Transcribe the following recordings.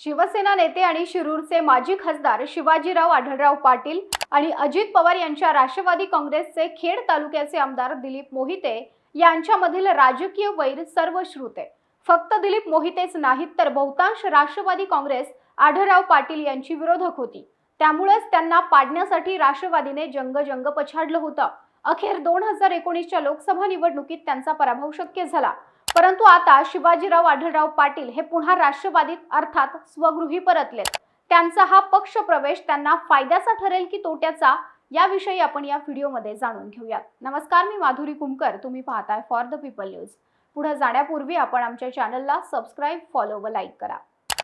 शिवसेना नेते आणि शिरूरचे माजी खासदार शिवाजीराव आढळराव पाटील आणि अजित पवार यांच्या राष्ट्रवादी काँग्रेसचे खेड तालुक्याचे आमदार दिलीप मोहिते यांच्यामधील राजकीय वैर सर्वश्रुत आहे. फक्त दिलीप मोहितेच नाहीत तर बहुतांश राष्ट्रवादी काँग्रेस आढळराव पाटील यांची विरोधक होती. त्यामुळेच त्यांना पाडण्यासाठी राष्ट्रवादीने जंग जंग पछाडलं होतं. अखेर दोन हजार एकोणीसच्या लोकसभा निवडणुकीत त्यांचा पराभव शक्य झाला. परंतु आता शिवाजीराव आढळराव पाटील हे पुन्हा राष्ट्रवादीत अर्थात स्वगृही परतलेत. त्यांचा हा पक्ष प्रवेश त्यांना फायद्याचा ठरेल की तोट्याचा याविषयी आपण या व्हिडिओमध्ये जाणून घेऊयात. नमस्कार मी माधुरी कुमकर. तुम्ही पाहताय फॉर द पीपल न्यूज पुढे जाण्यापूर्वी आपण आमच्या चॅनलला सबस्क्राईब फॉलो व लाईक करा.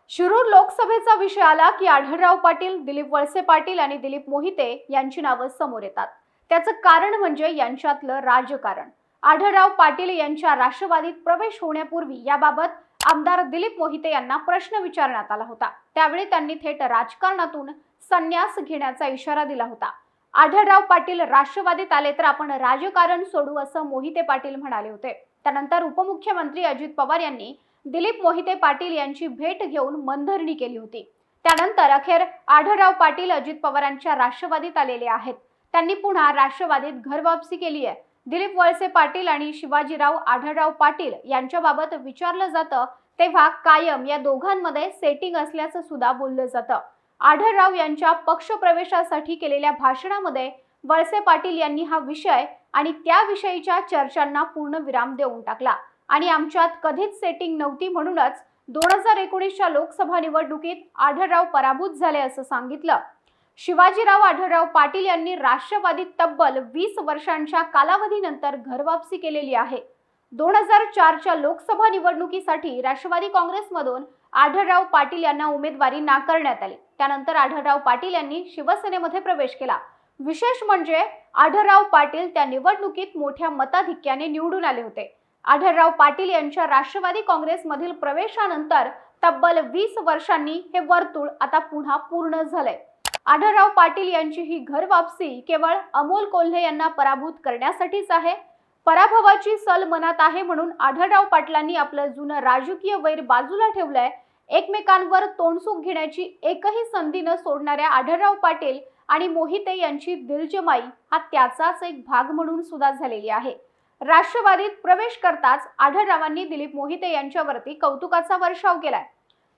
शिरूर लोकसभेचा विषय आला की आढळराव पाटील दिलीप वळसे पाटील आणि दिलीप मोहिते यांची नावं समोर येतात. त्याचं कारण म्हणजे यांच्यातलं राजकारण. आढळराव पाटील यांच्या राष्ट्रवादीत प्रवेश होण्यापूर्वी याबाबत आमदार दिलीप मोहिते यांना प्रश्न विचारण्यात आला होता. त्यावेळी त्यांनी थेट राजकारणातून संन्यास घेण्याचा इशारा दिला होता. आढळराव पाटील राष्ट्रवादीत आले तर आपण राजकारण सोडू असं मोहिते पाटील म्हणाले होते. त्यानंतर उपमुख्यमंत्री अजित पवार यांनी दिलीप मोहिते पाटील यांची भेट घेऊन मनधरणी केली होती. त्यानंतर अखेर आढळराव पाटील अजित पवारांच्या राष्ट्रवादीत आलेले आहेत. त्यांनी पुन्हा राष्ट्रवादीत घरवापसी केली आहे. दिलीप वळसे पाटील आणि शिवाजीराव आढळराव पाटील यांच्याबाबत विचारलं जातं तेव्हा कायम या दोघांमध्ये सेटिंग असल्याचं सुद्धा बोललं जातं. आढळराव यांच्या पक्षप्रवेशासाठी केलेल्या भाषणामध्ये वळसे पाटील यांनी हा विषय आणि त्याविषयीच्या चर्चांना पूर्ण विराम देऊन टाकला. आणि आमच्यात कधीच सेटिंग नव्हती म्हणूनच दोन हजार एकोणीसच्या लोकसभा निवडणुकीत आढळराव पराभूत झाले असं सांगितलं. शिवाजीराव आढळराव पाटील यांनी राष्ट्रवादीत तब्बल वीस वर्षांच्या कालावधीनंतर घरवापसी केलेली आहे. दोन हजार चारच्या लोकसभा निवडणुकीसाठी राष्ट्रवादी काँग्रेसमधून आढळराव पाटील यांना उमेदवारी नाकारण्यात आली. त्यानंतर आढळराव पाटील यांनी शिवसेनेमध्ये प्रवेश केला. विशेष म्हणजे आढळराव पाटील त्या निवडणुकीत मोठ्या मताधिक्याने निवडून आले होते. आढळराव पाटील यांच्या राष्ट्रवादी काँग्रेसमधील प्रवेशानंतर तब्बल वीस वर्षांनी हे वर्तुळ आता पुन्हा पूर्ण झालंय. आढळराव पाटील यांची ही घरवापसी केवळ अमोल कोल्हे यांना पराभूत करण्यासाठीच आहे. पराभवाची सल मनात आहे म्हणून आढळराव पाटलांनी आपलं जुनं राजकीय वैर बाजूला ठेवलंय. एकमेकांवर तोंडसूक घेण्याची एकही संधी न सोडणाऱ्या आढळराव पाटील आणि मोहिते यांची दिलजमाई हा त्याचाच एक भाग म्हणून सुद्धा झालेली आहे. राष्ट्रवादीत प्रवेश करताच आढळरावांनी दिलीप मोहिते यांच्यावरती कौतुकाचा वर्षाव केलाय.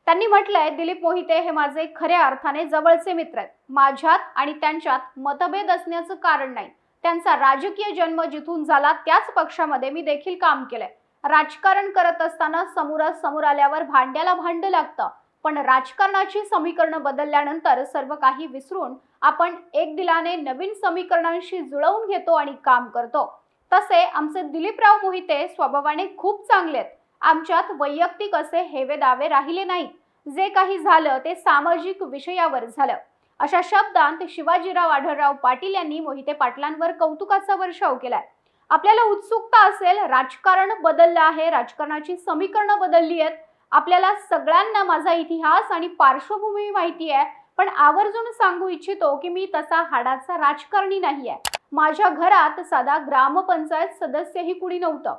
त्यांनी म्हटलंय दिलीप मोहिते हे माझे खऱ्या अर्थाने जवळचे मित्र आहेत. माझ्यात आणि त्यांच्यात मतभेद असण्याचं कारण नाही. त्यांचा राजकीय जन्म जिथून झाला त्याच पक्षामध्ये मी देखील काम केलंय. राजकारण करत असताना समोरासमोर आल्यावर भांड्याला भांड लागतं. पण राजकारणाची समीकरणं बदलल्यानंतर सर्व काही विसरून आपण एक दिलाने नवीन समीकरणांशी जुळवून घेतो आणि काम करतो. तसे आमचे दिलीपराव मोहिते स्वभावाने खूप चांगले आहेत. आमच्यात वैयक्तिक असे हेवे दावे राहिले नाहीत. जे काही झालं ते सामाजिक विषयावर झालं. अशा शब्दांत शिवाजीराव आढळराव पाटील यांनी मोहिते पाटलांवर कौतुकाचा वर्षाव केलाय. आपल्याला उत्सुकता असेल राजकारण बदललं आहे राजकारणाची समीकरणं बदलली आहेत. आपल्याला सगळ्यांना माझा इतिहास आणि पार्श्वभूमी माहिती आहे. पण आवर्जून सांगू इच्छितो की मी तसा हाडाचा राजकारणी नाही आहे माझ्या घरात साधा ग्रामपंचायत सदस्यही कुणी नव्हतं.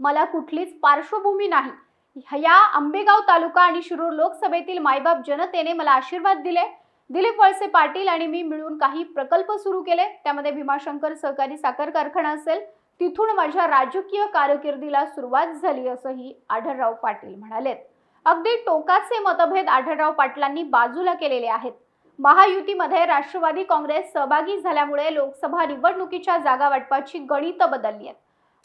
मला कुठलीच पार्श्वभूमी नाही. या आंबेगाव तालुका आणि शिरूर लोकसभेतील मायबाप जनतेने मला आशीर्वाद दिले. दिलीप वळसे पाटील आणि मी मिळून काही प्रकल्प सुरू केले. त्यामध्ये भीमाशंकर सहकारी साखर कारखाना असेल. तिथून माझ्या राजकीय कारकिर्दीला सुरुवात झाली असंही आढळराव पाटील म्हणालेत अगदी टोकाचे मतभेद आढळराव पाटलांनी बाजूला केलेले आहेत. महायुतीमध्ये राष्ट्रवादी काँग्रेस सहभागी झाल्यामुळे लोकसभा निवडणुकीच्या जागा वाटपाची गणित बदलली आहेत.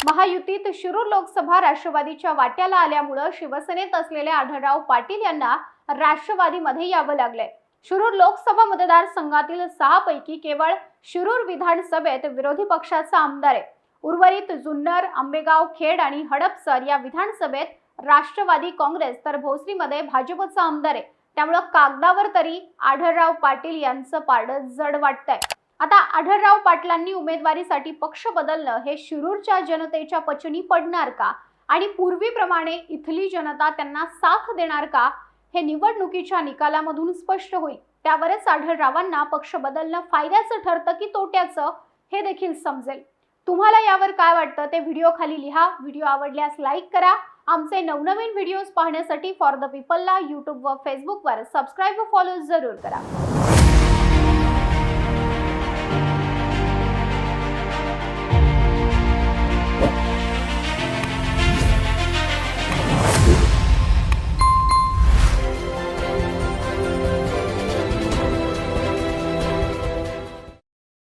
महायुतीत शिरूर लोकसभा राष्ट्रवादीच्या वाट्याला आल्यामुळं शिवसेनेत असलेल्या आढळराव पाटील यांना राष्ट्रवादीमध्ये यावं लागलंय. शिरूर लोकसभा मतदारसंघातील सहा पैकी केवळ शिरूर विधानसभेत विरोधी पक्षाचा आमदार आहे. उर्वरित जुन्नर आंबेगाव खेड आणि हडपसर या विधानसभेत राष्ट्रवादी काँग्रेस तर भोसरीमध्ये भाजपचा आमदार आहे. त्यामुळं कागदावर तरी आढळराव पाटील यांचं पारडं जड वाटतंय. आता आढळराव पाटलांनी उमेदवारीसाठी पक्ष बदलणं हे शिरूरच्या जनतेच्या पचनी पडणार का? आणि पूर्वीप्रमाणे इथली जनता त्यांना साथ देणार का? हे निवडणुकीच्या निकालामधून स्पष्ट होईल. त्यावरच आढळरावांना पक्ष बदलणं फायद्याचं ठरतं की तोट्याचं हे देखील समजेल. तुम्हाला यावर काय वाटतं ते व्हिडिओ खाली लिहा. व्हिडिओ आवडल्यास लाईक करा. आमचे नवनवीन व्हिडिओज पाहण्यासाठी फॉर द पीपलला यूट्यूब व फेसबुकवर सबस्क्राईब व फॉलो जरूर करा.